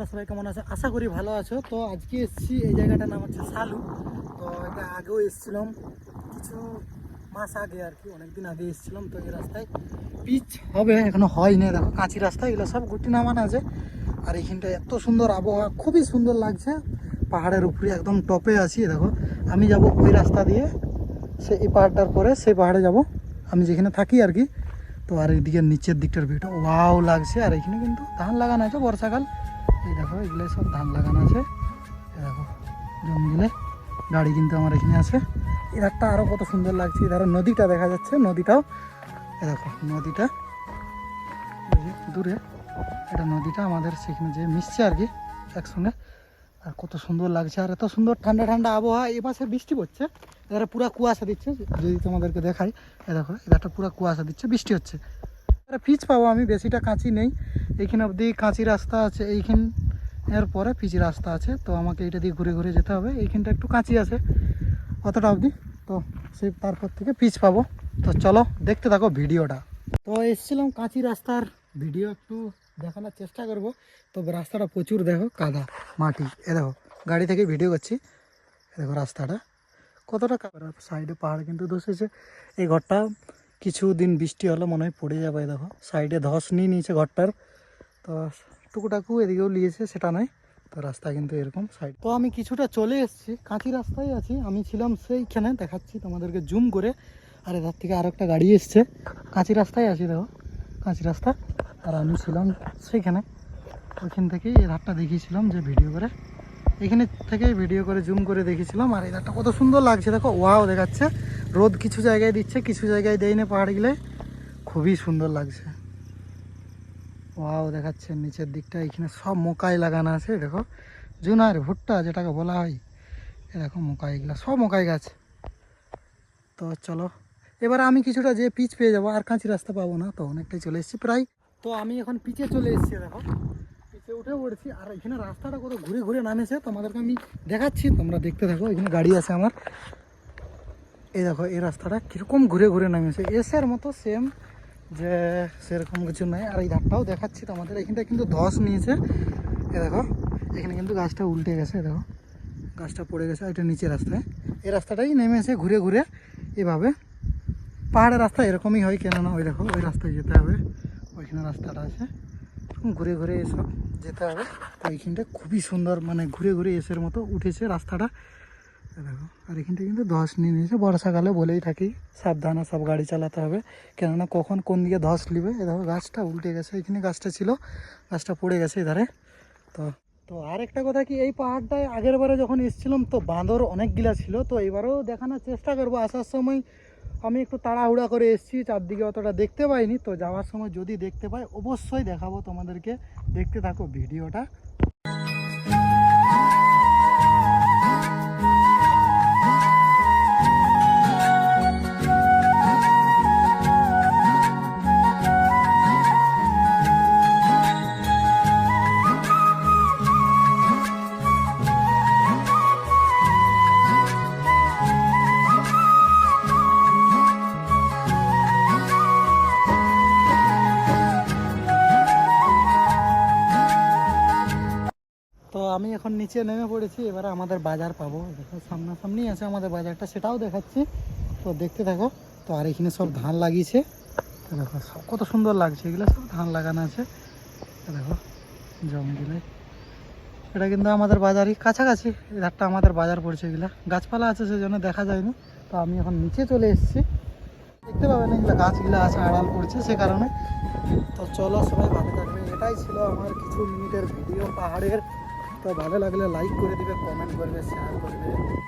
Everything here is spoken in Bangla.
তোমরা সবাই কেমন আছো? আশা করি ভালো আছো। তো আজকে এসেছি, এই জায়গাটার নাম হচ্ছে সালু। তো এটা আগেও এসেছিলাম, কিছু মাস আগে আর কি, অনেকদিন আগে এসেছিলাম। তো এই রাস্তায় পিচ হবে, এখনও হয় হয়নি দেখো, কাঁচি রাস্তা, এগুলো সব গুটি নামান আছে। আর এইখানটা এত সুন্দর আবহাওয়া, খুবই সুন্দর লাগছে। পাহাড়ের উপরে একদম টপে আছি দেখো। আমি যাব ওই রাস্তা দিয়ে, সে এই পাহাড়টার পরে সেই পাহাড়ে যাব। আমি যেখানে থাকি আর কি। তো আর এইদিকে নিচের দিকটার ভিউটা ওয়াও লাগছে। আর এখানে কিন্তু ধান লাগানো আছে বর্ষাকাল। এই দেখো এগুলো সব ধান লাগানো আছে। দেখো জমিগুলো গাড়ি কিন্তু আমার এখানে আছে। এধারটা আরও কত সুন্দর লাগছে। এধারে নদীটা দেখা যাচ্ছে, নদীটাও। দেখো, নদীটা দূরে, এটা নদীটা আমাদের সেখানে যে মিশছে আর কি একসঙ্গে। আর কত সুন্দর লাগছে, আর এত সুন্দর ঠান্ডা ঠান্ডা আবহাওয়া এ মাসে বৃষ্টি পড়ছে। এবারে পুরো কুয়াশা দিচ্ছে, যদি তোমাদেরকে দেখাই। এ দেখো এদারটা পুরো কুয়াশা দিচ্ছে, বৃষ্টি হচ্ছে। পিচ পাবো আমি, বেশিটা কাঁচি নেই। এইখানে অবধি কাঁচি রাস্তা আছে, এইখান এর পরে পিচ রাস্তা আছে, তো আমাকে এটা দিয়ে ঘুরে ঘুরে যেতে হবে। এইখানটা একটু কাঁচি আছে, অতটা অবধি। তো সেই তারপর থেকে পিচ পাবো। তো চলো দেখতে থাকো ভিডিওটা। তো এসেছিলাম কাঁচি রাস্তার ভিডিও, একটু দেখানোর চেষ্টা করব। তবে রাস্তাটা প্রচুর, দেখো, কাদা, মাটি। এ দেখো, গাড়ি থেকে ভিডিও করছি। দেখো রাস্তাটা। কতটা সাইডে পাহাড় কিন্তু ধসেছে এই ঘরটা কিছু দিন বৃষ্টি হলে মনে হয় পড়ে যাবে দেখো। সাইডে ধস নিয়ে নিয়েছে ঘরটার। তো টুকুটাকু এদিকেও নিয়েছে সেটা নয়। তো রাস্তা কিন্তু এরকম সাইড তো আমি কিছুটা চলে এসেছি, কাঁচি রাস্তায় আছি। আমি ছিলাম সেইখানে, দেখাচ্ছি তোমাদেরকে জুম করে। আর এধার থেকে আরও একটা গাড়ি এসছে। কাঁচি রাস্তায় আছি দেখো, কাঁচি রাস্তা। আর আমি ছিলাম সেইখানে। ওইখান থেকেই এই ধারটা দেখিয়েছিলাম যে ভিডিও করে। এখানে থেকে ভিডিও করে জুম করে দেখেছিলাম আর এই ধারটা কত সুন্দর লাগছে, দেখো। ওয়াও দেখাচ্ছে। রোদ কিছু জায়গায় দিচ্ছে, কিছু জায়গায় দেয় না পাহাড়গুলো খুবই সুন্দর লাগছে। ওয়াও, দেখাচ্ছে নিচের দিকটা, এখানে সব মোকাই লাগানো আছে, দেখো। জুনার ভুট্টা যেটাকে বলা হয়, এরকম মোকাই, এগুলো সব মোকাই গাছ। তো চলো, এবার আমি কিছুটা যে পিচ পেয়ে যাব, আর কাঁচি রাস্তা পাবো না, তো অনেকটাই চলে এসেছি প্রায়। তো আমি এখন পিচে চলে এসেছি, দেখো। পিচে উঠে পড়েছি, আর এখানে রাস্তাটা কত ঘুরে ঘুরে নামেছে তোমাদেরকে আমি দেখাচ্ছি, তোমরা দেখতে থাকো, এখানে গাড়ি আছে আমার। এই দেখো, এই রাস্তাটা কীরকম ঘুরে ঘুরে নামেছে, এসের মতো সেম যে সেরকম কিছু নয় আর এই ধারটাও দেখাচ্ছি তোমাদের। এখানটা কিন্তু ধস নিয়েছে। এ দেখো, এখানে কিন্তু গাছটা উল্টে গেছে দেখো। গাছটা পড়ে গেছে এটা নিচে রাস্তায়। এই রাস্তাটাই নেমেছে ঘুরে ঘুরে। এভাবে। পাহাড়ের রাস্তা এরকমই হয় কেননা, ওই দেখো, ওই রাস্তায় যেতে হবে। ওইখানে রাস্তাটা আছে। ঘুরে ঘুরে এসব যেতে হবে। তো এইখানটা খুবই সুন্দর মানে ঘুরে ঘুরে এসের মতো উঠেছে রাস্তাটা। দেখো, আর এখানটা কিন্তু ধস নিয়ে নিয়েছে বর্ষাকালে বলেই থাকি, সাবধানে সব গাড়ি চালাতে হবে। কেননা কখন কোন দিকে ধস নিবে, এ দেখো, গাছটা উল্টে গেছে, এখানে গাছটা ছিল, গাছটা পড়ে গেছে এধারে। তো তো আর একটা কথা কি, এই পাহাড়টায় আগের বারে যখন এসেছিলাম, তো বাঁদর অনেকগুলা ছিল, তো এবারেও দেখানোর চেষ্টা করব। আসার সময় আমি একটু তাড়াহুড়া করে এসেছি, চারদিকে অতটা দেখতে পাইনি। তো যাওয়ার সময় যদি দেখতে পাই, অবশ্যই দেখাবো তোমাদেরকে। দেখতে থাকো ভিডিওটা। তো আমি এখন নিচে নেমে পড়েছি, এবারে আমাদের বাজার পাবো। দেখো, সামনাসামনি আছে আমাদের বাজারটা, সেটাও দেখাচ্ছি। তো দেখতে থাকো, তো আর এখানে সব ধান লাগিয়েছে। দেখো, সব কত সুন্দর লাগছে, এগুলো সব ধান লাগানো আছে। দেখো জমিগুলো এটা কিন্তু আমাদের বাজারই কাছাকাছি এই ধারটা আমাদের বাজার পড়ছে এগুলা। গাছপালা আছে, সেজন্য দেখা যায়নি। তো আমি এখন নিচে চলে এসেছি। দেখতে পাবেন এগুলো গাছগুলো আছে, আড়াল করছে সে কারণে। তো চলো সবাই ভালো থাকবে। এটাই ছিল আমার কিছু মিনিটের ভিডিও পাহাড়ের তো ভালো লাগলে লাইক করে দিবে কমেন্ট করবে শেয়ার করবে।